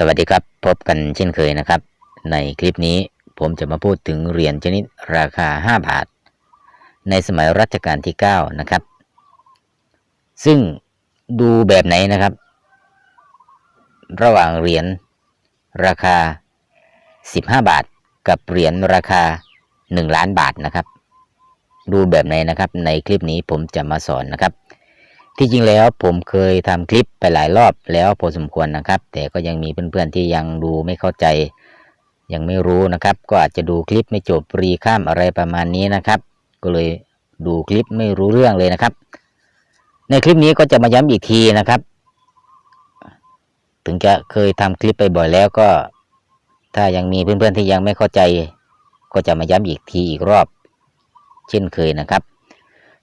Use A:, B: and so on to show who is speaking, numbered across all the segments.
A: สวัสดีครับ พบกันเช่นเคยนะครับ ในคลิปนี้ผมจะมาพูดถึงเหรียญชนิดราคา 5 บาท ในสมัยรัชกาลที่ 9 นะครับ ซึ่งดูแบบไหนนะครับ ระหว่างเหรียญราคา 15 บาท กับเหรียญราคา 1 ล้านบาทนะครับ ดูแบบไหนนะครับ ในคลิปนี้ผมจะมาสอนนะครับ ที่จริงแล้วผมเคยทำคลิปไปหลายรอบแล้วพอสมควรนะครับ แต่ก็ยังมีเพื่อนๆที่ยังดูไม่เข้าใจ ยังไม่รู้นะครับ ก็อาจจะดูคลิปไม่จบรีข้ามอะไรประมาณนี้นะครับ ก็เลยดูคลิปไม่รู้เรื่องเลยนะครับ ในคลิปนี้ก็จะมาย้ำอีกทีนะครับ ถึงจะเคยทำคลิปไปบ่อยแล้วก็ ถ้ายังมีเพื่อนๆที่ยังไม่เข้าใจ ก็จะมาย้ำอีกทีอีกรอบ เช่นเคยนะครับ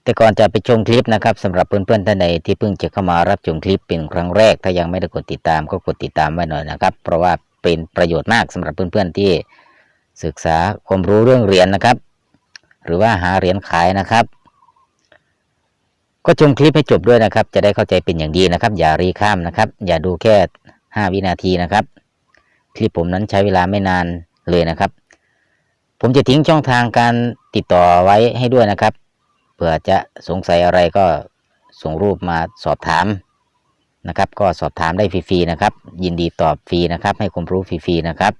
A: แต่ก่อนจะไปชมคลิปนะครับสำหรับเพื่อนๆท่านใดที่เพิ่งจะเข้ามารับชมคลิปเป็นครั้งแรก ถ้ายังไม่ได้กดติดตามก็กดติดตามไว้หน่อยนะครับ เพราะว่าเป็นประโยชน์มากสำหรับเพื่อนๆที่ศึกษาความรู้เรื่องเหรียญนะครับ หรือว่าหาเหรียญขายนะครับ ก็ชมคลิปให้จบด้วยนะครับ จะได้เข้าใจเป็นอย่างดีนะครับ อย่ารีข้ามนะครับ อย่าดูแค่ 5 วินาทีนะครับ คลิปผมนั้นใช้เวลาไม่นานเลยนะครับ ผมจะทิ้งช่องทางการติดต่อไว้ให้ด้วยนะครับ เผื่อจะสงสัยอะไรก็ส่งรูปมาสอบถามนะครับ ก็สอบถามได้ฟรีๆนะครับ ยินดีตอบฟรีนะครับ ให้ความรู้ฟรีๆนะครับ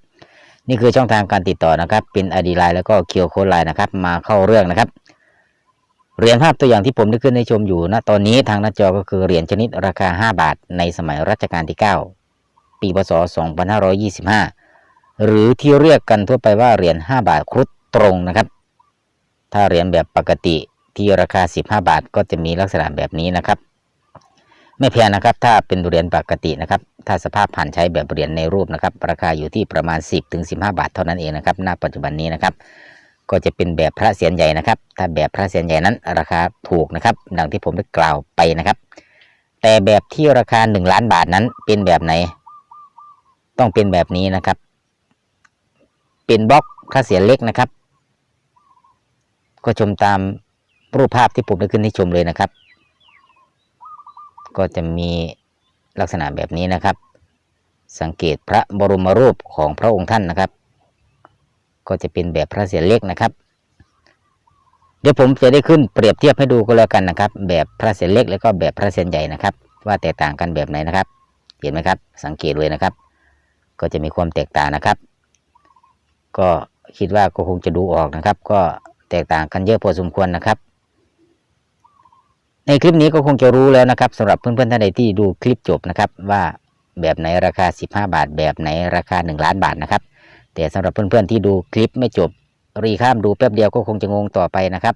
A: นี่คือช่องทางการติดต่อนะครับ เป็นอดีไลน์แล้วก็เคียวโค้ดไลน์นะครับ มาเข้าเรื่องนะครับเหรียญภาพตัวอย่างที่ผมได้ขึ้นให้ชมอยู่ณตอนนี้ทางหน้าจอก็คือเหรียญชนิดราคา 5 บาท ในสมัยรัชกาลที่ 9 ปีพศ 2525 หรือที่เรียกกันทั่วไปว่าเหรียญ5บาทครุฑตรงนะครับ ถ้าเหรียญแบบปกติ ที่ราคา 15 บาทก็จะมีลักษณะแบบนี้นะครับ ไม่แพงนะครับ ถ้าเป็นเหรียญปกตินะครับ ถ้าสภาพผ่านใช้แบบเหรียญในรูปนะครับ ราคาอยู่ที่ประมาณ 10ถึง15 บาทเท่านั้นเองนะครับณปัจจุบันนี้นะครับ ก็จะเป็นแบบพระเศียรใหญ่นะครับ ถ้าแบบพระเศียรใหญ่นั้น ราคาถูกนะครับ ดังที่ผมได้กล่าวไปนะครับ แต่แบบที่ราคา 1 ล้านบาทนั้นเป็นแบบไหน ต้องเป็นแบบนี้นะครับ เป็นบล็อกพระเศียรเล็กนะครับ ก็ชมตาม รูปภาพที่ผมได้ขึ้นให้ชมเลยนะครับ ก็จะมีลักษณะแบบนี้นะครับ สังเกตพระบรมรูปของพระองค์ท่านนะครับ ก็จะเป็นแบบพระเศียรเล็กนะครับ เดี๋ยวผมจะได้ขึ้นเปรียบเทียบให้ดูก็แล้วกันนะครับ แบบพระเศียรเล็กแล้วก็แบบพระเศียรใหญ่นะครับ ว่าแตกต่างกันแบบไหนนะครับ เห็นไหมครับ สังเกตเลยนะครับ ก็จะมีความแตกต่างนะครับ ก็คิดว่าก็คงจะดูออกนะครับ ก็แตกต่างกันเยอะพอสมควรนะครับ ในคลิปนี้ก็คงจะรู้แล้วนะครับสำหรับเพื่อนๆท่านใดที่ดูคลิปจบนะครับ ว่าแบบไหนราคา 15 บาท แบบไหนราคา 1 ล้านบาทนะครับ แต่สำหรับเพื่อนๆที่ดูคลิปไม่จบรีข้ามดูแป๊บเดียวก็คงจะงงต่อไปนะครับ